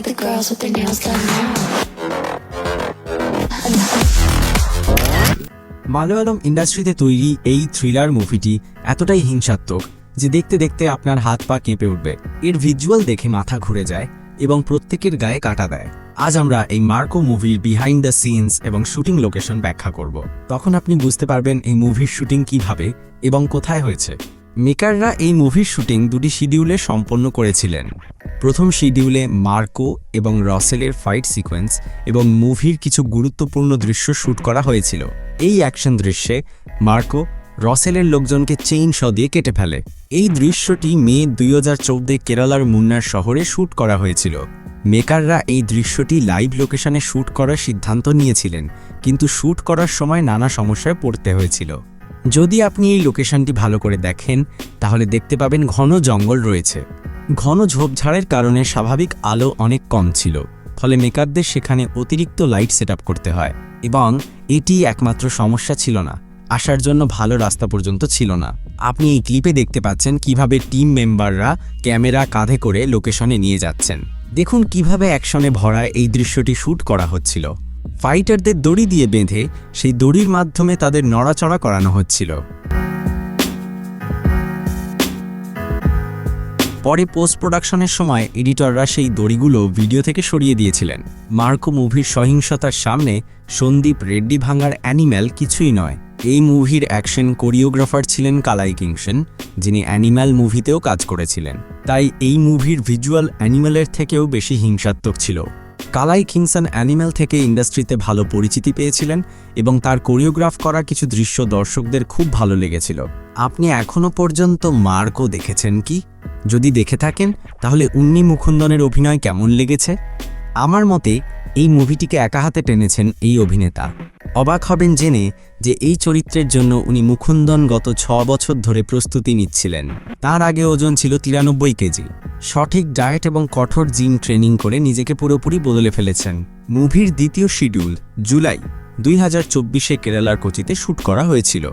girls with their nails done. Malayalam ইন্ডাস্ট্রিতে তৈরি এই থ্রিলার মুভিটি এতটাই হিংসাত্মক যে দেখতে দেখতে আপনার হাত পা কেঁপে উঠবে। এর ভিজুয়াল দেখে মাথা ঘুরে যায় এবং প্রত্যেকের গায়ে কাটা দেয়। আজ আমরা এই মার্কো মুভির বিহাইন্ড দ্য সিনস এবং শুটিং লোকেশন ব্যাখ্যা করব। তখন আপনি বুঝতে পারবেন এই মুভির শুটিং কীভাবে এবং কোথায় হয়েছে। মেকাররা এই মুভির শুটিং দুটি শিডিউলে সম্পন্ন করেছিলেন। প্রথম শিডিউলে মার্কো এবং রসেলের ফাইট সিকোয়েন্স এবং মুভির কিছু গুরুত্বপূর্ণ দৃশ্য শ্যুট করা হয়েছিল। এই অ্যাকশন দৃশ্যে মার্কো রসেলের লোকজনকে চেইন শ দিয়ে কেটে ফেলে। এই দৃশ্যটি মে দুই হাজার চৌদ্দে কেরালার মুন্নার শহরে শ্যুট করা হয়েছিল। মেকাররা এই দৃশ্যটি লাইভ লোকেশনে শ্যুট করার সিদ্ধান্ত নিয়েছিলেন, কিন্তু শ্যুট করার সময় নানা সমস্যায় পড়তে হয়েছিল। যদি আপনি এই লোকেশনটি ভালো করে দেখেন, তাহলে দেখতে পাবেন ঘন জঙ্গল রয়েছে। ঘন ঝোপঝাড়ের কারণে স্বাভাবিক আলো অনেক কম ছিল, ফলে মেকারদের সেখানে অতিরিক্ত লাইট সেট করতে হয় এবং এটি একমাত্র সমস্যা ছিল না, আসার জন্য ভালো রাস্তা পর্যন্ত ছিল না। আপনি এই ক্লিপে দেখতে পাচ্ছেন কীভাবে টিম মেম্বাররা ক্যামেরা কাঁধে করে লোকেশনে নিয়ে যাচ্ছেন। দেখুন কীভাবে অ্যাকশনে ভরা এই দৃশ্যটি শ্যুট করা হচ্ছিল। ফাইটারদের দড়ি দিয়ে বেঁধে সেই দড়ির মাধ্যমে তাদের নড়াচড়া করানো হচ্ছিল। পরে পোস্ট প্রোডাকশনের সময় এডিটররা সেই দড়িগুলো ভিডিও থেকে সরিয়ে দিয়েছিলেন। মার্কো মুভির সহিংসতার সামনে সন্দীপ রেড্ডি ভাঙার অ্যানিম্যাল কিছুই নয়। এই মুভির অ্যাকশন কোরিওগ্রাফার ছিলেন কালাই কিংসন, যিনি অ্যানিম্যাল মুভিতেও কাজ করেছিলেন। তাই এই মুভির ভিজুয়াল অ্যানিম্যালের থেকেও বেশি হিংসাত্মক ছিল। কালাই কিংসন অ্যানিম্যাল থেকে ইন্ডাস্ট্রিতে ভালো পরিচিতি পেয়েছিলেন এবং তার কোরিওগ্রাফ করা কিছু দৃশ্য দর্শকদের খুব ভালো লেগেছিল। আপনি এখনও পর্যন্ত মার্কও দেখেছেন কি? যদি দেখে থাকেন, তাহলে উন্নি মুকুন্দনের অভিনয় কেমন লেগেছে? আমার মতে, এই মুভিটিকে একা হাতে টেনেছেন এই অভিনেতা। অবাক হবেন জেনে যে এই চরিত্রের জন্য উনি মুকুন্দন গত ছ বছর ধরে প্রস্তুতি নিচ্ছিলেন। তার আগে ওজন ছিল তিরানব্বই কেজি। সঠিক ডায়েট এবং কঠোর জিম ট্রেনিং করে নিজেকে পুরোপুরি বদলে ফেলেছেন। মুভির দ্বিতীয় শিডিউল, জুলাই, দুই হাজার চব্বিশে কেরালার কোচিতে শ্যুট করা হয়েছিল।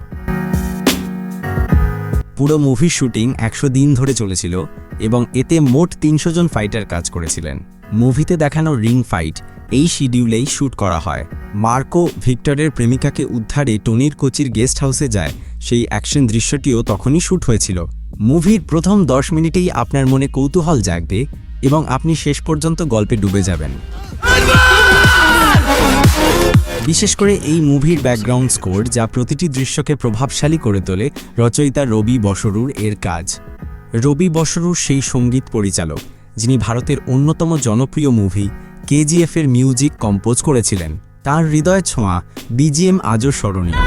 পুরো মুভির শুটিং একশো দিন ধরে চলেছিল এবং এতে মোট তিনশো জন ফাইটার কাজ করেছিলেন। মুভিতে দেখানো রিং ফাইট এই শিডিউলেই শ্যুট করা হয়। মার্কো ভিক্টরের প্রেমিকাকে উদ্ধারে টনির কোচির গেস্ট হাউসে যায়, সেই অ্যাকশন দৃশ্যটিও তখনই শ্যুট হয়েছিল। মুভির প্রথম দশ মিনিটেই আপনার মনে কৌতূহল জাগবে এবং আপনি শেষ পর্যন্ত গল্পে ডুবে যাবেন। বিশেষ করে এই মুভির ব্যাকগ্রাউন্ড স্কোর যা প্রতিটি দৃশ্যকে প্রভাবশালী করে তোলে রচয়িতা রবি বসরুর এর কাজ। রবি বসরুর সেই সংগীত পরিচালক, যিনি ভারতের অন্যতম জনপ্রিয় মুভি কেজিএফ এর মিউজিক কম্পোজ করেছিলেন। তার হৃদয় ছোঁয়া বিজিএম আজও স্মরণীয়।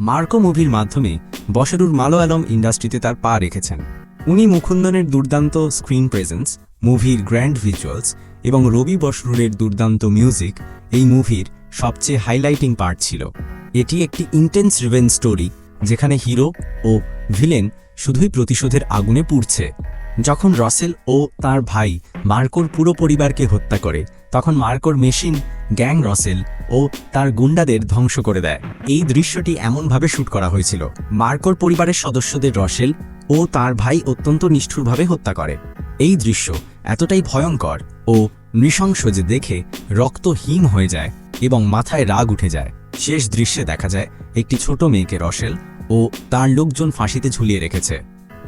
মার্কো মুভির মাধ্যমে বসরুর মালয়ালম ইন্ডাস্ট্রিতে তার পা রেখেছেন। উনি মুকুন্দনের দুর্দান্ত স্ক্রিন প্রেজেন্স মুভির গ্র্যান্ড ভিজুয়ালস এবং রবি বসরুরের দুর্দান্ত মিউজিক এই মুভির সবচেয়ে হাইলাইটিং পার্ট ছিল। এটি একটি ইন্টেন্স রিভেন স্টোরি যেখানে হিরো ও ভিলেন শুধুই প্রতিশোধের আগুনে পুড়ছে। যখন রসেল ও তার ভাই মার্কোর পুরো পরিবারকে হত্যা করে, তখন মার্কোর মেশিন গ্যাং রসেল ও তার গুন্ডাদের ধ্বংস করে দেয়। এই দৃশ্যটি এমনভাবে শ্যুট করা হয়েছিল। মার্কোর পরিবারের সদস্যদের রসেল ও তার ভাই অত্যন্ত নিষ্ঠুরভাবে হত্যা করে। এই দৃশ্য এতটাই ভয়ঙ্কর ও নৃশংস যে দেখে রক্ত হিম হয়ে যায় এবং মাথায় রাগ উঠে যায়। শেষ দৃশ্যে দেখা যায় একটি ছোট মেয়েকে রসেল ও তার লোকজন ফাঁসিতে ঝুলিয়ে রেখেছে।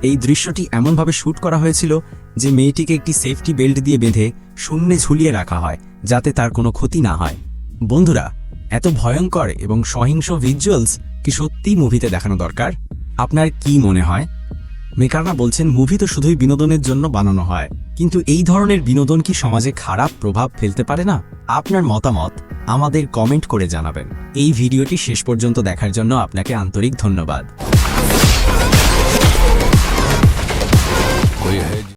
এই দৃশ্যটি এমনভাবে শ্যুট করা হয়েছিল যে মেয়েটিকে একটি সেফটি বেল্ট দিয়ে বেঁধে শূন্যে ঝুলিয়ে রাখা হয়, যাতে তার কোনো ক্ষতি না হয়। বন্ধুরা, এত ভয়ঙ্কর এবং সহিংস ভিজুয়ালস কি সত্যি মুভিতে দেখানো দরকার? আপনার কি মনে হয়? মেকাররা বলছেন, মুভি তো শুধুই বিনোদনের জন্য বানানো হয়। কিন্তু এই ধরনের বিনোদন কি সমাজে খারাপ প্রভাব ফেলতে পারে না? আপনার মতামত আমাদের কমেন্ট করে জানাবেন। এই ভিডিওটি শেষ পর্যন্ত দেখার জন্য আপনাকে আন্তরিক ধন্যবাদ।